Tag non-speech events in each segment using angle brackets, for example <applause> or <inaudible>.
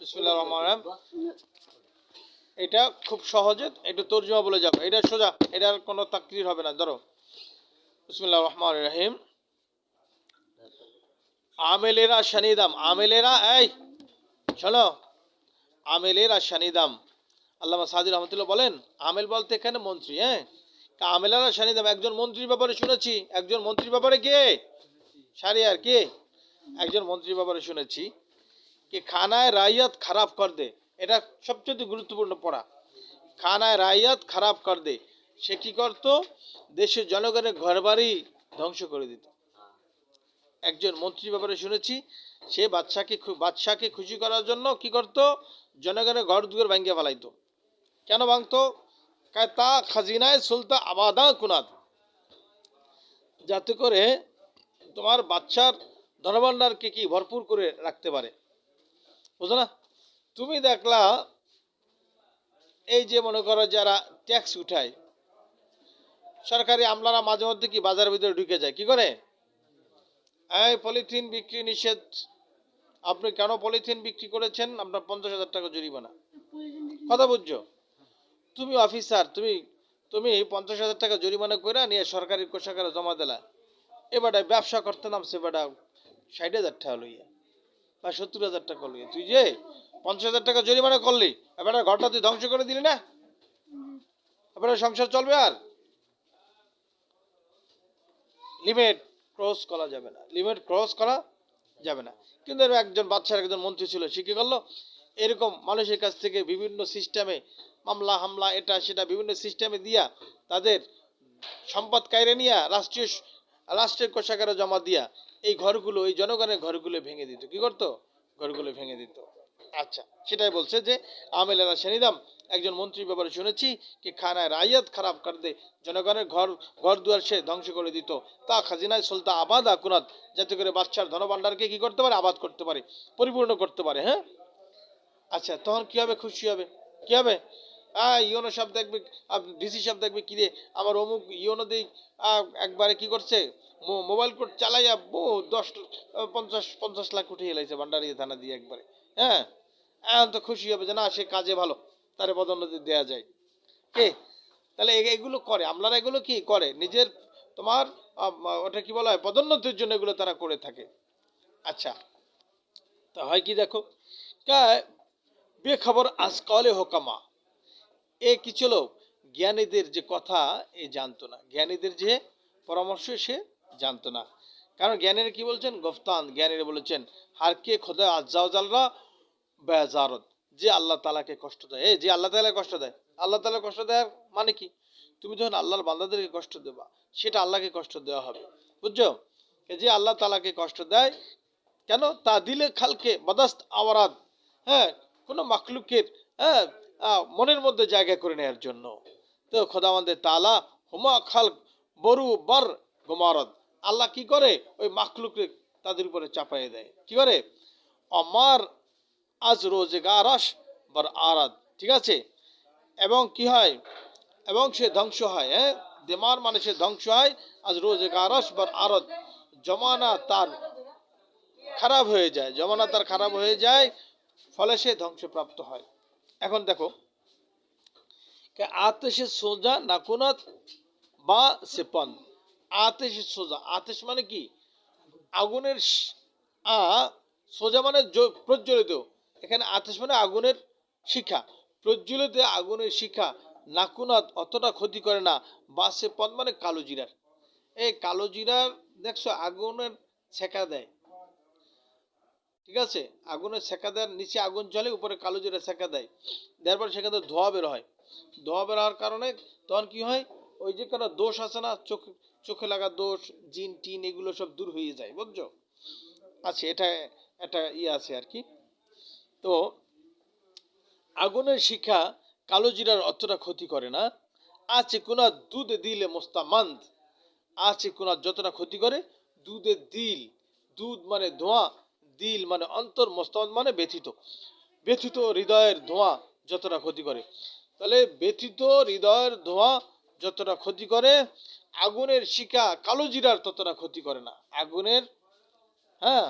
বিসমুল্লাহ রহমান রাহিম। এটা খুব সহজে একটু তর্জমা বলে যাব। এটা সোজা এটার কোনো তাকরির হবে না, ধরো। বিসমুল্লাহ রহমান রাহিম। আমেলেরা শানিদাম আমেলেরা, এই, শোনো। আমেলেরা শানিদাম আল্লামা সাদির রহমতুল্লাহ বলেন, আমেল বলতে এখানে মন্ত্রী হ্যাঁ? আমেলারা শানিদাম একজন মন্ত্রীর ব্যাপারে শুনেছি। একজন মন্ত্রীর ব্যাপারে কে? সারিয়ার কে? একজন মন্ত্রীর ব্যাপারে শুনেছি। কি খানায় রাইয়াত খারাপ কর দে এটা সবচেয়ে গুরুত্বপূর্ণ পড়া। খানায় রাইয়াত খারাপ কর দে। সে কী করত? দেশের জনগণের ঘরবাড়ি ধ্বংস করে দিত। একজন মন্ত্রীর ব্যাপারে শুনেছি, সে বাদশাকে বাদশাকে খুশি করার জন্য কি করত? জনগণের ঘর দুয়ার ভাঙ্গিয়ে ফেলাইতো। কেন ভাঙতো? তা খাজিনায় সুলতা আবাদা কুনাদ। যাতে করে তোমার বাচ্চার ধনভাণ্ডারকে কি ভরপুর করে রাখতে পারে? বুঝো না তুমি দেখলা, এই যে মনে করো যারা ট্যাক্স উঠায়, সরকারি আমলারা মাঝে মধ্যে কি বাজারের ভিতরে ঢুকে যায়? কি করে? এই পলিথিন বিক্রি নিষেধ। আপনি কেন পলিথিন বিক্রি করেছেন? আপনার পঞ্চাশ হাজার টাকা জরিমানা। কথা বুঝছ? তুমি অফিসার তুমি তুমি পঞ্চাশ হাজার টাকা জরিমানা করে নিয়ে সরকারি কোষাগারে জমা দিলা। এবারে ব্যবসা করতে নামছে বেটা ষাট হাজার টাকা লইয়া। বা সত্তর হাজার টাকা লইয়া তুই যে পঞ্চাশ হাজার টাকা জরিমানা করলি, এবারে ঘরটা তুই ধ্বংস করে দিলি না? এবারে সংসার চলবে আর? লিমিট ক্রস করা যাবে না। লিমিট ক্রস করা যাবে না। কিন্তু একজন বাচ্চার একজন মন্ত্রী ছিল, সে কি করল? এরকম মানুষের কাছ থেকে বিভিন্ন সিস্টেমে মামলা, হামলা, এটা, সেটা বিভিন্ন সিস্টেমে দিয়া তাদের সম্পদ কায়রে নিয়া রাষ্ট্রীয় রাষ্ট্রের কোষাগারে জমা দিয়া এই ঘরগুলো, এই জনগণের ঘরগুলো ভেঙে দিত। কি করতো? ঘরগুলো ভেঙে দিত। আচ্ছা সেটাই বলছে যে আমেলেরা সেনিদাম, একজন মন্ত্রীর ব্যাপারে শুনেছি কি খানায় রায়াত খারাপ কর দে জনগণের ঘর ঘর দুয়ার সে ধ্বংস করে দিত। তা খাজিনায় সুলতা আবাদ আকুনাত যাতে করে বাচ্চার ধনভাণ্ডারকে কি করতে পারে? আবাদ করতে পারে, পরিপূর্ণ করতে পারে হ্যাঁ? আচ্ছা তখন কি হবে? খুশি হবে। কি হবে? আহ, ইওনো সাহেব দেখবে ডিসি সাহেব দেখবে, কিরে, আমার অমুক ইওনো দিক একবারে কি করছে? মোবাইল কোড চালাইয়া বো দশ, পঞ্চাশ পঞ্চাশ লাখ উঠিয়ে এলাইছে ভান্ডারিয়া থানা দিয়ে একবারে হ্যাঁ? এখন তো খুশি হবে যে না, সে কাজে ভালো, তারে পদোন্নতি দেওয়া যায়। কে? তাহলে এগুলো করে। আমলারা এগুলো কি করে? নিজের তোমার ওটা কি বলা হয়? পদোন্নতির জন্য এগুলো তারা করে থাকে। আচ্ছা। তা হয় কি দেখো? বেখবর আজকালে হোকামা। এ কি ছিল জ্ঞানীদের যে কথা এ জানতো না। জ্ঞানীদের যে পরামর্শ সে জানতো না। কারণ জ্ঞানের কি বলছেন? গফতান। জ্ঞানের বলেছেন, হার কে খোদা আজ্জাউজালরা বেজারত। যে আল্লাহ তালাকে কষ্ট দেয়। এই যে আল্লাহ তালা কষ্ট দেয়। আল্লাহ তালা কষ্ট দেয় মানে কি? তুমি যখন আল্লাহর বান্দাদেরকে কষ্ট দেবা, সেটা আল্লাহকে কষ্ট দেওয়া হবে। বুঝছ? যে আল্লাহ তালাকে কষ্ট দেয়, কেন? তা দিলে খালকে বদাস্ত আওয়ারাদ হ্যাঁ? কোনো মাকলুকের হ্যাঁ? মনের মধ্যে জায়গা করে নেওয়ার জন্য। তো খোদা আমাদের তালা হুমা খাল বরু বর গোমারদ আল্লাহ কি করে? ওই মাকলুকে তাদের উপরে চাপাইয়ে দেয়। কি করে? অমার আজ রোজগারাস বর আরাদ। ঠিক আছে? এবং কি হয়? এবং সে ধ্বংস হয় হ্যাঁ? দেমার মানে সে ধ্বংস হয়, আজ রোজগারাস বর আরদ। জমানা তার খারাপ হয়ে যায়, জমানা তার খারাপ হয়ে যায়, ফলে সে ধ্বংসপ্রাপ্ত হয়। এখন দেখো, কে আতেশে সোজা নাকুনাত বা সেপন। আতেশে সোজা। আতেশ মানে কি? আগুনের সোজা মানে প্রজ্বলিত। এখানে আতেশ মানে আগুনের শিখা। প্রজ্বলিত আগুনের শিখা নাকুনাত অতটা ক্ষতি করে না, বা সেপন মানে কালো জিরার। এই কালো জিরার, দেখছ, আগুনের ছেঁকা দেয়। ঠিক আছে? আগুনের সেকা দেওয়ার নিচে আগুন জ্বলে, উপরে কালো জিরা সেকা দেয়। দেওয়ার পর সেখান থেকে ধোয়া বের হয়। ধোয়া বের হওয়ার কারণে তখন কি হয়? ওই যে কোনো দোষ আছে না? চোখ, চোখে লাগা দোষ, জিন, টিন, এগুলো সব দূর হয়ে যায়, বুঝছ? আচ্ছা এটা, একটা ইয়ে আছে আর কি। তো, আগুনের শিখা কালো জিরার অতটা ক্ষতি করে না। আছে কোনা দুধে দিলে মোস্তামান্দ। আছে কোনা যতটা ক্ষতি করে? দুধে দিল। দুধ মানে ধোঁয়া, দিল মানে অন্তর মোস্তাদ মানে ব্যথিত। ব্যথিত হৃদয়ের ধোঁয়া যতটা ক্ষতি করে। তাহলে ব্যথিত হৃদয়ের ধোঁয়া যতটা ক্ষতি করে, আগুনের শিকা কালো জিরার ততটা ক্ষতি করে না। আগুনের হ্যাঁ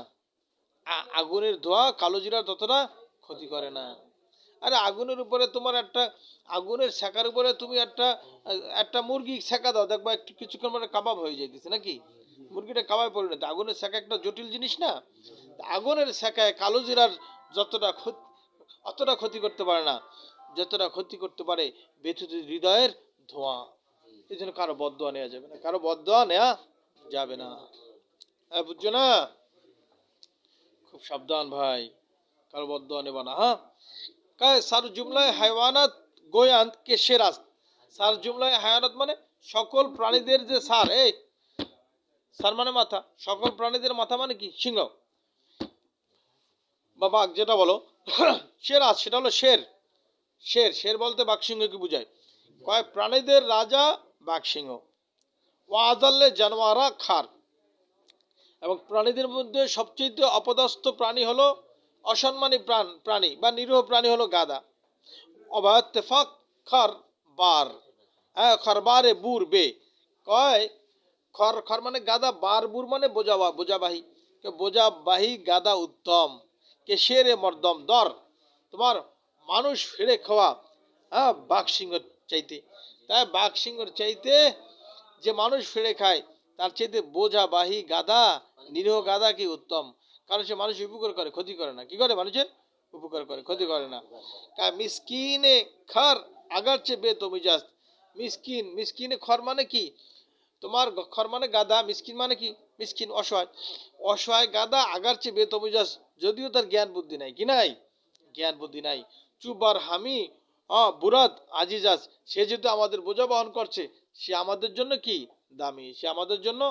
আগুনের ধোঁয়া, কালো জিরার ততটা ক্ষতি করে না। আরে আগুনের উপরে তোমার একটা, আগুনের শেখার উপরে তুমি একটা একটা মুরগি শেখা দাও, দেখবা একটু কিছুক্ষণ মানে কাবাব হয়ে যাইতেছে, নাকি? মুরগিটা কাবাব পরিণত আগুনের শেখা একটা জটিল জিনিস না? আগুনের শেখায় কালো জিরার যতটা ক্ষতি, অতটা ক্ষতি করতে পারে না, যতটা ক্ষতি করতে পারে ব্যথিত হৃদয়ের ধোঁয়া। এই জন্য কারও বদোয়া নেওয়া যাবে না। কারও বদোয়া নেওয়া যাবে না। হ্যাঁ বুঝছ না? খুব সাবধান ভাই। কারও বদোয়া নেবা না হ্যাঁ? काय সার জুমলায় হাইওয়ানাত গোয়ান্ত কে সেরাস সার জুমলায় হায়ানাত মানে সকল প্রাণীদের যে সার, এই সার মানে মাথা, সকল প্রাণীদের মাথা মানে কি? সিংহ। বা বাঘ যেটা বলো <coughs> সেরাস সেটা হলো শের। শের শের বলতে বাঘ সিংহকে বোঝায়। কয় প্রাণীদের রাজা বাঘ সিংহ ওয়াজাল্লে জানোয়ারা খার। এবং প্রাণীদের মধ্যে সবচেয়ে অপদস্থ প্রাণী হলো অসম্মানী প্রাণ, প্রাণী বা নিরীহ প্রাণী হলো গাদা অবাত্তেফাক খর, বার। হ্যাঁ খরবারে বুর বে। কয়? খর খর মানে গাদা বার, বুর মানে বোঝাবা, বোঝাবাহী। বোঝাবাহী গাদা উত্তম। কে শেরে মর্দম, দর। তোমার মানুষ ফিরে খাওয়া হ্যাঁ বাঘ সিংহ চাইতে। তাই বাঘ সিংহর চাইতে যে মানুষ ফিরে খায়, তার চাইতে বোঝাবাহী গাদা নিরীহ গাদা কি উত্তম? কারণ সে মানুষ উপকার করে, ক্ষতি করে না। কি করে মানুষের? উপকার করে, ক্ষতি করে না। মিসকিনে খর আগারচে বে তো মিজাজ। মিসকিন, মিসকিনে খর মানে কি? তোমার খর মানে গাদা মিসকিন মানে কি? মিসকিন অসহায়। অসহায় গাদা আগারচে বে তো মিজাজ, যদিও তার জ্ঞান বুদ্ধি নাই। কি নাই? জ্ঞান বুদ্ধি নাই। চুবার হামি বুরাদ আজিজাজ সে যেহেতু আমাদের বোঝা বহন করছে, সে আমাদের জন্য কি? দামি। সে আমাদের জন্য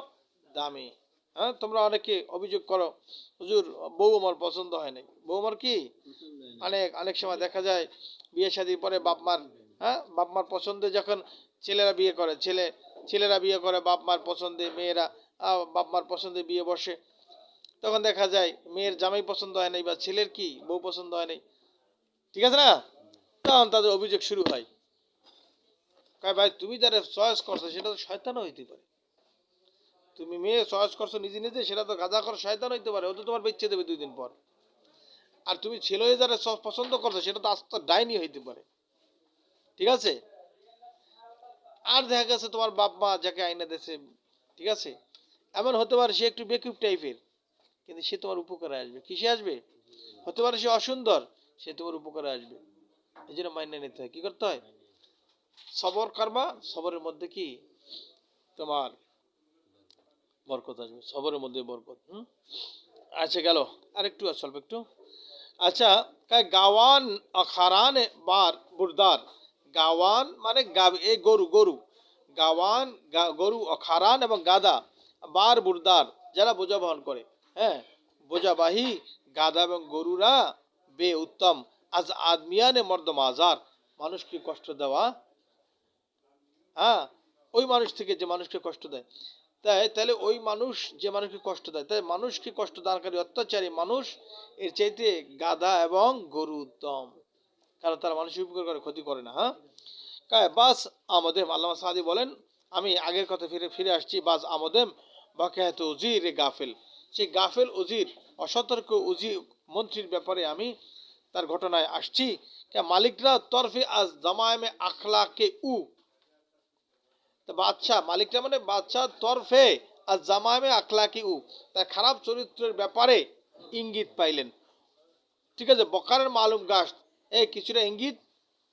দামি। হ্যাঁ তোমরা অনেকে অভিযোগ করো, হুজুর, বউ আমার পছন্দ হয় নাই। বউ আমার কি? অনেক অনেক সময় দেখা যায়, বিয়ে শাদী পরে বাপ মার হ্যাঁ বাপ মার পছন্দে যখন ছেলেরা বিয়ে করে, ছেলে, ছেলেরা বিয়ে করে বাপ মার পছন্দে মেয়েরা বাপ মার পছন্দে বিয়ে বসে, তখন দেখা যায়, মেয়ের জামাই পছন্দ হয় নাই বা ছেলের কি, বউ পছন্দ হয় নাই। ঠিক আছে না? তখন তাদের অভিযোগ শুরু হয়। কয়, ভাই, তুমি যারা চয়েস করছ, সেটা তো শয়তানও হইতে পারে। তুমি মেয়ে চয়েস করছ নিজে নিজে, সেটা তো গাঁজা কর শয়তান হইতে পারে। ও তো তোমার বেচে দেবে দুই দিন পর। আর তুমি ছেলে হয়ে যারা পছন্দ করছ, সেটা তো আস্ত ডাইনি হইতে পারে। ঠিক আছে? আর দেখা গেছে তোমার বাপ মা যাকে আইনা দেশে ঠিক আছে? এমন হতে পারে সে একটু বেকুব টাইপের, কিন্তু সে তোমার উপকারে আসবে। কিসে আসবে? হতে পারে সে অসুন্দর, সে তোমার উপকারে আসবে। এই জন্য মাইনে নিতে হয়। কি করতে হয়? সবর করবা, সবরের মধ্যে কি? তোমার বরকত আসবে। সবরের মধ্যে বরকত, হুম? আচ্ছা গেল। আরেকটু আর স্বল্প একটু। আচ্ছা কাই গাওয়ান খারান বার বুরদার। গাওয়ান মানে এই গরু গরু। গাওয়ান গরু খারান এবং গাদা বার বুরদার, যারা বোঝা বহন করে। হ্যাঁ? বোঝাবাহী গাদা এবং গরুরা বে উত্তম আজ আদমিয়ানে মর্দম আজার, মানুষকে কষ্ট দেওয়া হ্যাঁ? ওই মানুষ থেকে যে মানুষকে কষ্ট দেয়। তাই, তাহলে ওই মানুষ যে মানুষকে কষ্ট দেয় তাই মানুষকে কষ্ট দানকারী, অত্যাচারী মানুষ এর চাইতে গাধা এবং গরু উত্তম। কারণ তারা মানুষের উপকার করে, ক্ষতি করে না হ্যাঁ? কায়, বাস আমদেম, আল্লামা সাদি বলেন, আমি আগের কথা ফিরে ফিরে আসছি, বাস আমদেম, বাকায়াত উজির গাফেল। সেই গাফেল উজির, অসতর্ক উজির মন্ত্রীর ব্যাপারে আমি তার ঘটনায় আসছি। মালিকরা তরফে আজ জামায়ামে আখলাকে উ। বাদশাহ, মালিকরা মানে বাদশাহ তরফে আর জামামে আখলাকি উ। তার খারাপ চরিত্রের ব্যাপারে ইঙ্গিত পাইলেন। ঠিক আছে, বকারের মালুম গাছ, এই কিছুটা ইঙ্গিত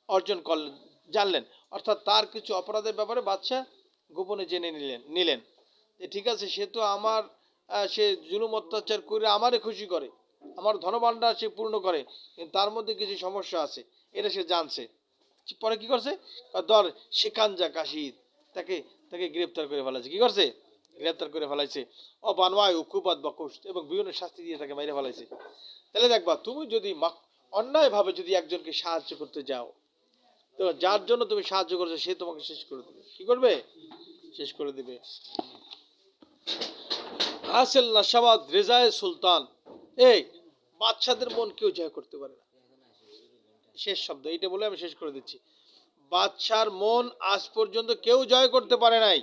অর্জন করলেন, জানলেন। অর্থাৎ তার কিছু অপরাধের ব্যাপারে বাদশাহ গোপনে জেনে নিলেন নিলেন। ঠিক আছে, সে তো আমার সে জুলুম অত্যাচার করে আমারে খুশি করে। আমার ধনভাণ্ডার সে পূর্ণ করে, কিন্তু তার মধ্যে কিছু সমস্যা আছে, এটা সে জানছে। পরে কি করছে? দর শিকাঞ্জা কাশিদ তাকে তাকে গ্রেপ্তার করে ফেলাইছে। কি করছে? গ্রেপ্তার করে ফেলাইছে। ও বানওয়াই উকুবাদ বকুশ এবং বিভিন্ন শাস্তি দিয়ে তাকে মেরে ফেলাইছে। তাহলে দেখবা, তুমি যদি অন্যায়ভাবে যদি একজনকে সাহায্য করতে যাও, তো যার জন্য তুমি সাহায্য করছ, সে তোমাকে শেষ করে দেবে। কি করবে? শেষ করে দেবে। হাসেল নাশাবাদ রেজায় সুলতান। এই বাদশাদের মন কেউ জয় করতে পারে না। শেষ শব্দ, এইটা বলে আমি শেষ করে দিচ্ছি। বাদশার মন আজ পর্যন্ত কেউ জয় করতে পারে নাই।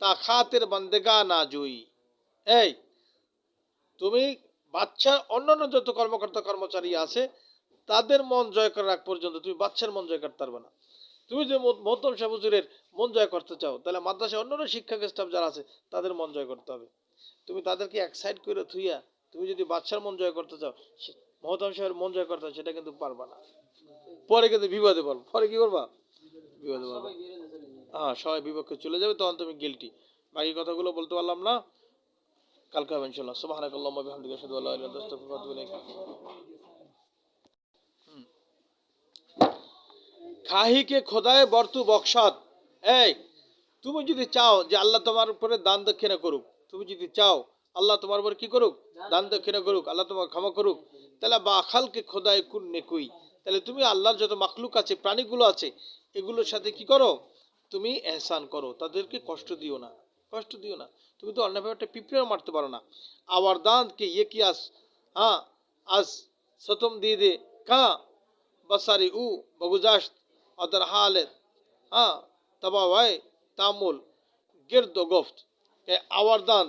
তা খাতের বান্দেগা না জুই। এই, তুমি বাচ্চার অন্যান্য যত কর্মকর্তা কর্মচারী আছে, তাদের মন জয় করার আগ পর্যন্ত তুমি বাচ্চার মন জয় করতে পারবে না। তুমি যদি মহতম শাহুজুরের মন জয় করতে চাও, তাহলে মাদ্রাসায় অন্যান্য শিক্ষক স্টাফ যারা আছে, তাদের মন জয় করতে হবে। তুমি তাদেরকে এক সাইড করে থুইয়া তুমি যদি বাচ্চার মন জয় করতে চাও মহতম সাহেবের মন জয় করতে চাও, সেটা কিন্তু পারবা না। পরে কিন্তু বিবাদে পড়ব। পরে কি করবা? বিবাদে পড়বা। হ্যাঁ সবাই বিপক্ষে চলে যাবে, তখন তুমি গিলটি বাকি কথাগুলো বলতে পারলাম না। কালকে হবে ইনশাল্লাহ সুবহানাকাল্লাহুম্মা বিহামদিকা, আশহাদু খাহিকে খোদায় বর্তু বকশাত এই, তুমি যদি চাও যে আল্লাহ তোমার উপরে দান দক্ষিণা করুক, তুমি যদি চাও আল্লাহ তোমার উপরে কি করুক দান দক্ষিণা করুক, আল্লাহ তোমার ক্ষমা করুক। তাহলে বা খালকে খোদায় কুন নেকুই তাহলে তুমি আল্লাহর যত মাখলুক আছে, প্রাণীগুলো আছে, এগুলোর সাথে কি করো? তুমি এহসান করো। তাদেরকে কষ্ট দিও না, কষ্ট দিও না। তুমি তো অন্যভাবে একটা পিঁপড়েও মারতে পারো না। আবার দাঁতকে ইয়ে কি আস হ্যাঁ আজ সতম দিয়ে দে। কা, বসারি উ বগুজাস্ত অদর হালেত হ্যাঁ তবা ভাই তামুল, গির্দ গফত। আওয়ার দান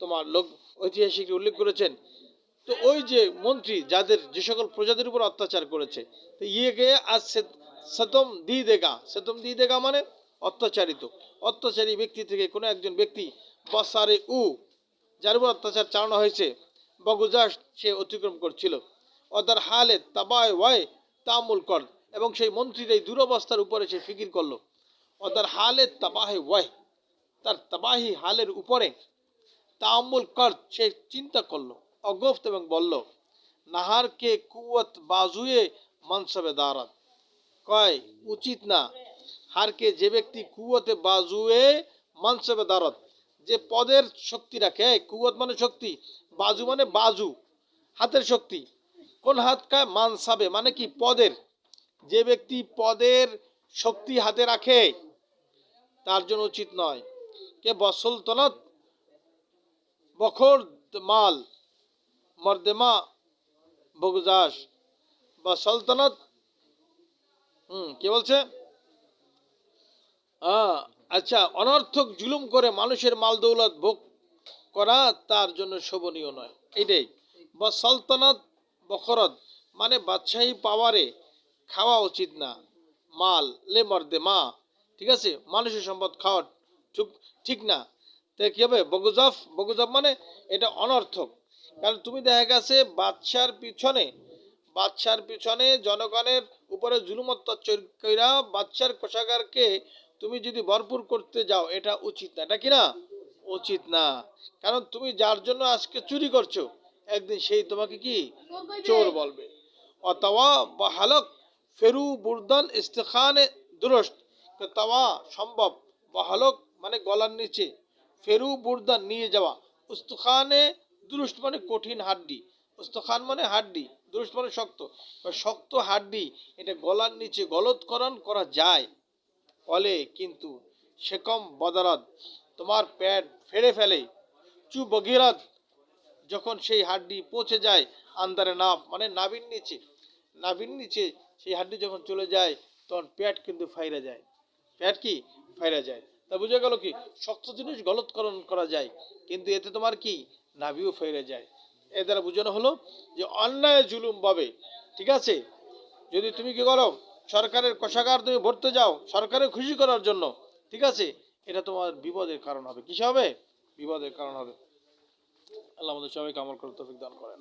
তোমার লোক ঐতিহাসিক উল্লেখ করেছেন। তো ওই যে মন্ত্রী, যাদের যে সকল প্রজাদের উপর অত্যাচার করেছে, তো ইয়ে গে আজ সতম দি দেগা সতম দি দেগা মানে অত্যাচারিত। অত্যাচারী ব্যক্তি থেকে কোনো একজন ব্যক্তি বসারে উ, যার উপর অত্যাচার চালানো হয়েছে বগুজাস সে অতিক্রম করছিল। অদার হালে তাবায় ওয়াই তামুল কর, এবং সেই মন্ত্রীর এই দুরবস্থার উপরে সে ফিকির করল। অদার হালে তাবাহে ওয়াই তার তাবাহি হালের উপরে তামুল কর, সে চিন্তা করল, অগফত এবং বলল, নাহারকে কুয়ত বাজুয়ে মনসবে দারাত। কয়, উচিত না। হারকে যে ব্যক্তি কুয়তে বাজুয়ে মনসবে দারাত, যে পদের শক্তি রাখে কুয়ত মানে শক্তি, বাজু মানে বাজু, হাতের শক্তি। কোন হাত কায় মানসাবে মানে কি পদের? যে ব্যক্তি পদের শক্তি হাতে রাখে, তার জন্য উচিত নয়। কে বসলতনত বখর মাল, মর্দেমা বগুজাস বা সালতানাত। হুম, কি বলছে? আচ্ছা অনর্থক জুলুম করে মানুষের মাল দৌলত ভোগ করা তার জন্য শোভনীয় নয়। এইটাই বা সালতানাত বখরত মানে বাদশাহী পাওয়ারে খাওয়া উচিত না। মাল লে মর্দে মা ঠিক আছে? মানুষের সম্পদ খাওয়া ঠিক ঠিক না। তাই কি হবে? বগুজাফ বগুজাফ মানে এটা অনর্থক। কারণ তুমি দেখা গেছে বাদশার পিছনে বাদশার পিছনে জনগণের উপরে জুলুম অত্যাচার কইরা বাদশার কোষাগারকে তুমি যদি ভরপুর করতে যাও, এটা উচিত না। এটা কি না? উচিত না। কারণ তুমি যার জন্য আজকে চুরি করছ, একদিন সেই তোমাকে কি? চোর বলবে। অথবা বা হালক ফেরু বুরদান ইস্তেখানে দুরস্ত। তাওয়া সম্ভব? বা হালক মানে গলার নিচে। ফেরু বুরদান নিয়ে যাওয়া। উস্তুখানে দুরুষ্ট মানে কঠিন হাড্ডি। উস্তুখান মানে হাড্ডি দুরুষ্ট মানে শক্ত। শক্ত হাড্ডি, এটা গলার নিচে গলৎকরণ করা যায়। ফলে কিন্তু সেকম বদারাত তোমার প্যাড ফেড়ে ফেলে। চু বগিরাত যখন সেই হাড্ডি পৌঁছে যায় আন্দারে নাভ মানে নাভির নিচে নাভির নিচে সেই হাড্ডি যখন চলে যায়, তখন প্যাট কিন্তু ফাইরা যায়। প্যাট কি? ফাইরা যায়। তা বুঝা গেল কি? শক্ত জিনিস গলৎকরণ করা যায়, কিন্তু এতে তোমার কি? নাভিও ফেরে যায়। এ দ্বারা বোঝানো হলো যে অন্যায় জুলুম পাবে ঠিক আছে? যদি তুমি কি করো, সরকারের কোষাগার তুমি ভরতে যাও সরকারের খুশি করার জন্য, ঠিক আছে? এটা তোমার বিপদের কারণ হবে। কিসে হবে? বিপদের কারণ হবে। আল্লাহ আমাদের সবাইকে আমল করে তৌফিক দান করেন।